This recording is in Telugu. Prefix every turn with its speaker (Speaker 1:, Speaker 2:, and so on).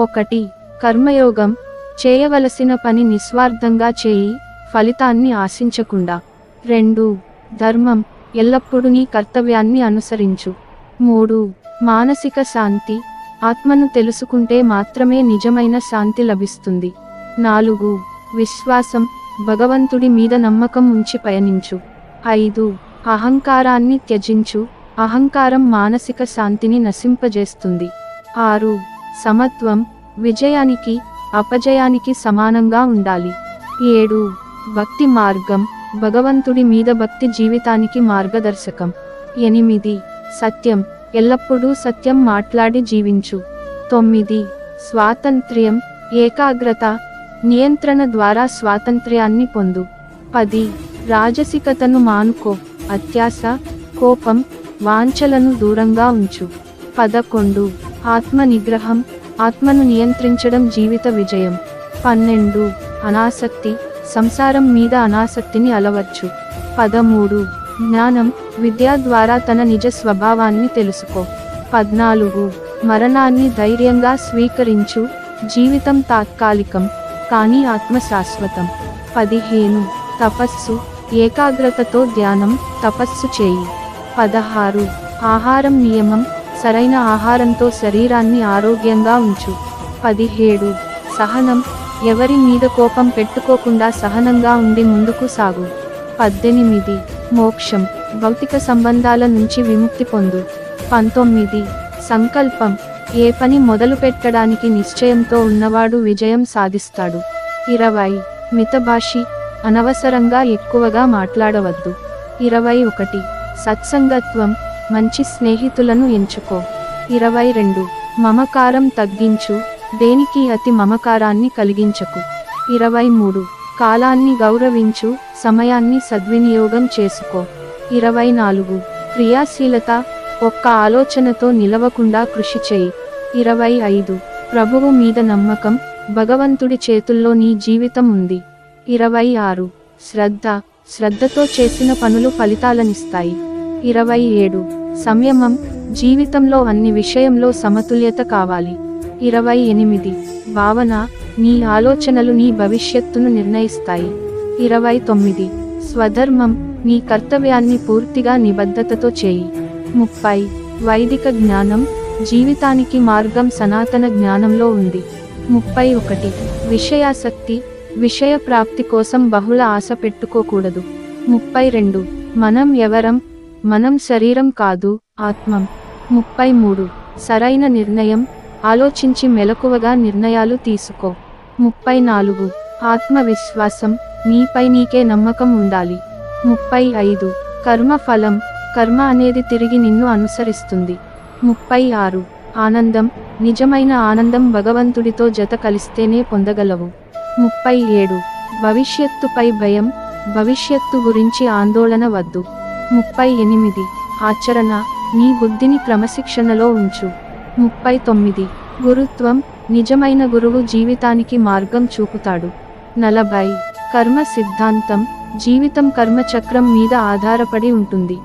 Speaker 1: ఒకటి కర్మయోగం చేయవలసిన పని నిస్వార్థంగా చేయి ఫలితాన్ని ఆశించకుండా. రెండు ధర్మం ఎల్లప్పుడూ నీ కర్తవ్యాన్ని అనుసరించు. మూడు మానసిక శాంతి ఆత్మను తెలుసుకుంటే మాత్రమే నిజమైన శాంతి లభిస్తుంది. నాలుగు విశ్వాసం భగవంతుడి మీద నమ్మకం ఉంచి పయనించు. ఐదు అహంకారాన్ని త్యజించు. అహంకారం మానసిక శాంతిని నశింపజేస్తుంది. ఆరు సమత్వం విజయానికి అపజయానికి సమానంగా ఉండాలి. ఏడు భక్తి మార్గం భగవంతుడి మీద భక్తి జీవితానికి మార్గదర్శకం. ఎనిమిది సత్యం ఎల్లప్పుడూ సత్యం మాట్లాడి జీవించు. తొమ్మిది స్వాతంత్ర్యం ఏకాగ్రత నియంత్రణ ద్వారా స్వాతంత్ర్యాన్ని పొందు. పది రాజసికతను మానుకో. అత్యాస కోపం వాంఛలను దూరంగా ఉంచు. పదకొండు ఆత్మ నిగ్రహం ఆత్మను నియంత్రించడం జీవిత విజయం. పన్నెండు. అనాసక్తి సంసారం మీద అనాసక్తిని అలవచ్చు. పదమూడు. జ్ఞానం విద్య ద్వారా తన నిజ స్వభావాన్ని తెలుసుకో. పద్నాలుగు. మరణాన్ని ధైర్యంగా స్వీకరించు. జీవితం తాత్కాలికం కానీ ఆత్మ శాశ్వతం పదిహేను. తపస్సు ఏకాగ్రతతో ధ్యానం తపస్సు చేయి. పదహారు. ఆహారం నియమం సరైన ఆహారంతో శరీరాన్ని ఆరోగ్యంగా ఉంచు. పదిహేడు. సహనం. ఎవరి మీద కోపం పెట్టుకోకుండా సహనంగా ఉండి ముందుకు సాగు. పద్దెనిమిది. మోక్షం. భౌతిక సంబంధాల నుంచి విముక్తి పొందు. పంతొమ్మిది. సంకల్పం. ఏ పని మొదలు పెట్టడానికి నిశ్చయంతో ఉన్నవాడు విజయం సాధిస్తాడు. ఇరవై. మితభాషి. అనవసరంగా ఎక్కువగా మాట్లాడవద్దు. ఇరవై ఒకటి. సత్సంగత్వం. మంచి స్నేహితులను ఎంచుకో. ఇరవై రెండు. మమకారం తగ్గించు. దేనికి అతి మమకారాన్ని కలిగించకు. ఇరవై మూడు. కాలాన్ని గౌరవించు. సమయాన్ని సద్వినియోగం చేసుకో. ఇరవై నాలుగు. క్రియాశీలత ఒక్క ఆలోచనతో నిలవకుండా కృషి చేయి. ఇరవై ఐదు. ప్రభువు మీద నమ్మకం భగవంతుడి చేతుల్లో నీ జీవితం ఉంది. ఇరవై ఆరు. శ్రద్ధ. శ్రద్ధతో చేసిన పనులు ఫలితాలనిస్తాయి. ఇరవై ఏడు. సంయమం జీవితంలో అన్ని విషయంలో సమతుల్యత కావాలి. ఇరవై ఎనిమిది. భావన నీ ఆలోచనలు నీ భవిష్యత్తును నిర్ణయిస్తాయి. ఇరవై తొమ్మిది. స్వధర్మం నీ కర్తవ్యాన్ని పూర్తిగా నిబద్ధతతో చేయి. ముప్పై. వైదిక జ్ఞానం జీవితానికి మార్గం సనాతన జ్ఞానంలో ఉంది. ముప్పై ఒకటి. విషయాసక్తి విషయ ప్రాప్తి కోసం బహుళ ఆశ పెట్టుకోకూడదు. ముప్పై రెండు. మనం ఎవరం మనం శరీరం కాదు ఆత్మం. ముప్పై మూడు సరైన నిర్ణయం ఆలోచించి మెలకువగా నిర్ణయాలు తీసుకో. ముప్పై నాలుగు ఆత్మవిశ్వాసం నీపై నీకే నమ్మకం ఉండాలి. ముప్పై ఐదు కర్మ ఫలం కర్మ అనేది తిరిగి నిన్ను అనుసరిస్తుంది. ముప్పై ఆరు ఆనందం నిజమైన ఆనందం భగవంతుడితో జత కలిస్తేనే పొందగలవు. ముప్పై ఏడు భవిష్యత్తుపై భయం భవిష్యత్తు గురించి ఆందోళన వద్దు. ముప్పై ఎనిమిది. ఆచరణ నీ బుద్ధిని క్రమశిక్షణలో ఉంచు. ముప్పై తొమ్మిది. గురుత్వం నిజమైన గురువు జీవితానికి మార్గం చూపుతాడు. నలభై. కర్మ సిద్ధాంతం జీవితం కర్మచక్రం మీద ఆధారపడి ఉంటుంది.